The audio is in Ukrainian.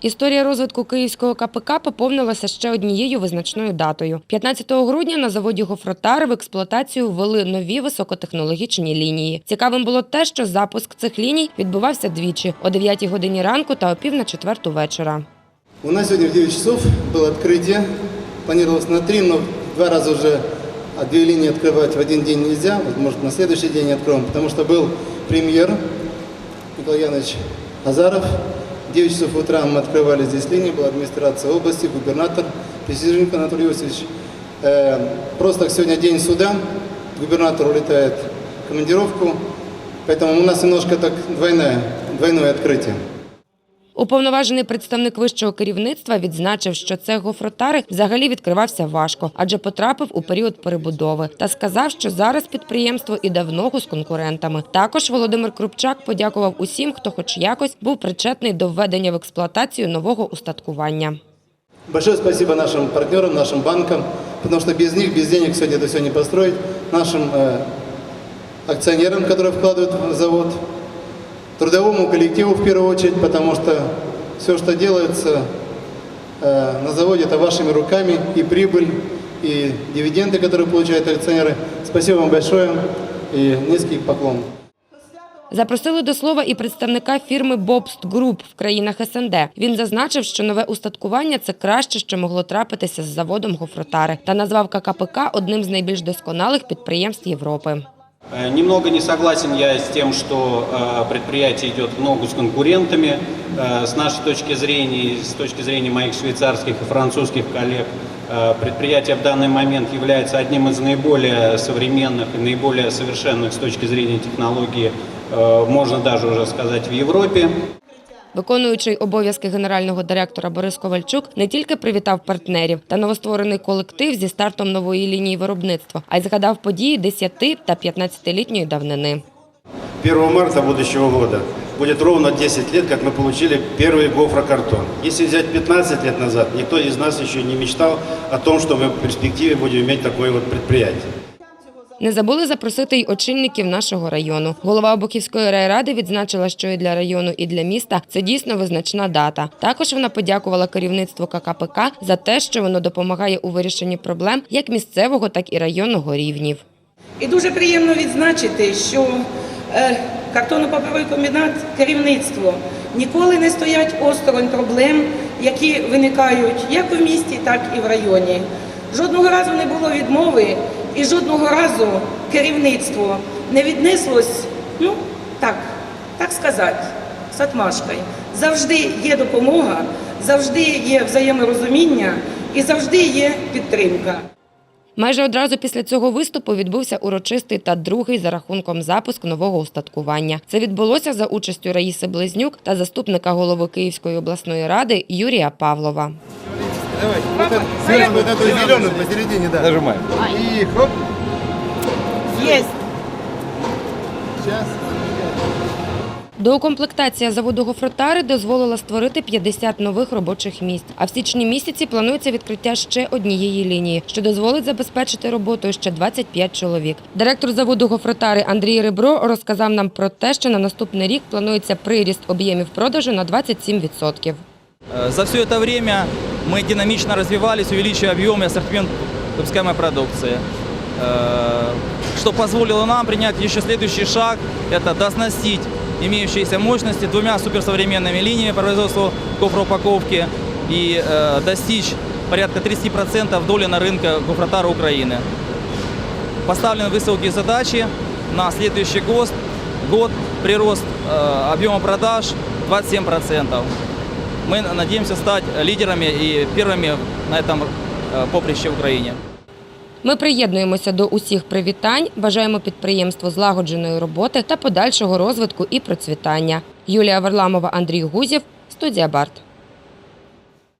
Історія розвитку київського КПК поповнилася ще однією визначною датою. 15 грудня на заводі Гофротари в експлуатацію ввели нові високотехнологічні лінії. Цікавим було те, що запуск цих ліній відбувався двічі о 9 годині ранку та о пів на четверту вечора. У нас сегодня в 9 часов было открытие. Планировалось на 3, но два раза уже а две линии открывать в один день нельзя. Вот, может, на следующий день откроем, потому что был премьер Николай Янович Азаров. В 9 часов утра мы открывали здесь линии, была администрация области, губернатор Присяженко Анатолий Иосифович. Э, просто сегодня день суда, губернатор улетает в командировку, поэтому у нас немножко так двойное, двойное открытие. Уповноважений представник вищого керівництва відзначив, що цех гофротари взагалі відкривався важко, адже потрапив у період перебудови, та сказав, що зараз підприємство іде в ногу з конкурентами. Також Володимир Крупчак подякував усім, хто хоч якось був причетний до введення в експлуатацію нового устаткування. Большое спасибо нашим партнерам, нашим банкам, потому что без них, без денег сегодня это все не построить. Нашим э, акционерам, которые вкладывают в завод, трудовому коллективу в первую очередь, потому что все, что делается э, на заводе, это вашими руками и прибыль, и дивиденды, которые получают акционеры. Спасибо вам большое и низкий поклон. Запросили до слова і представника фірми Bobst Group в країнах СНД. Він зазначив, що нове устаткування це краще, що могло трапитися з заводом Гофротари, та назвав ККПК одним з найбільш досконалих підприємств Європи. Э, Немного не согласен я с тем, что э, предприятие идет в ногу с конкурентами. Э, С нашей точки зрения, с точки зрения моих швейцарских и французских коллег, предприятие в данный момент является одним из наиболее современных и наиболее совершенных с точки зрения технологии, можно даже уже сказать, в Европе. Виконуючий обов'язки генерального директора Борис Ковальчук не тільки привітав партнерів та новостворений колектив зі стартом нової лінії виробництва, а й згадав події 10 та 15-літньої давнини. 1 марта будущего года будет ровно 10 лет, как мы получили первый гофрокартон. Если взять 15 лет назад, никто из нас еще не мечтал о том, что мы в перспективе будем иметь такое вот предприятие. Не забули запросити й очільників нашого району. Голова Обухівської райради відзначила, що і для району, і для міста це дійсно визначна дата. Також вона подякувала керівництву ККПК за те, що воно допомагає у вирішенні проблем як місцевого, так і районного рівнів. І дуже приємно відзначити, що е, картонно-паперовий комбінат, керівництво ніколи не стоять осторонь проблем, які виникають як в місті, так і в районі. Жодного разу не було відмови, і жодного разу керівництво не віднеслось, ну так, так сказати, з отмашкою. Завжди є допомога, завжди є взаєморозуміння і завжди є підтримка. Майже одразу після цього виступу відбувся урочистий та другий за рахунком запуск нового устаткування. Це відбулося за участю Раїси Близнюк та заступника голови Київської обласної ради Юрія Павлова. Давай, вот эту зеленую посередине, да. Нажимаем. И хоп, Есть. сейчас. Доукомплектація заводу Гофротари дозволила створити 50 нових робочих місць. А в січні місяці планується відкриття ще однієї лінії, що дозволить забезпечити роботою ще 25 чоловік. Директор заводу Гофротари Андрій Ребро розказав нам про те, що на наступний рік планується приріст об'ємів продажу на 27%. Э, За все это время мы динамично развивались, увеличивая объем и ассортимент выпускаемой продукции, Э, что позволило нам принять еще следующий шаг – это доснастить имеющиеся мощности двумя суперсовременными линиями производства гофроупаковки и э, достичь порядка 30% доли на рынке гофротара Украины. Поставлены высокие задачи на следующий год, год прирост объема продаж 27%. Мы надеемся стать лидерами и первыми на этом э, поприще в Украине. Ми приєднуємося до усіх привітань, бажаємо підприємству злагодженої роботи та подальшого розвитку і процвітання. Юлія Варламова, Андрій Гузєв, студія Барт.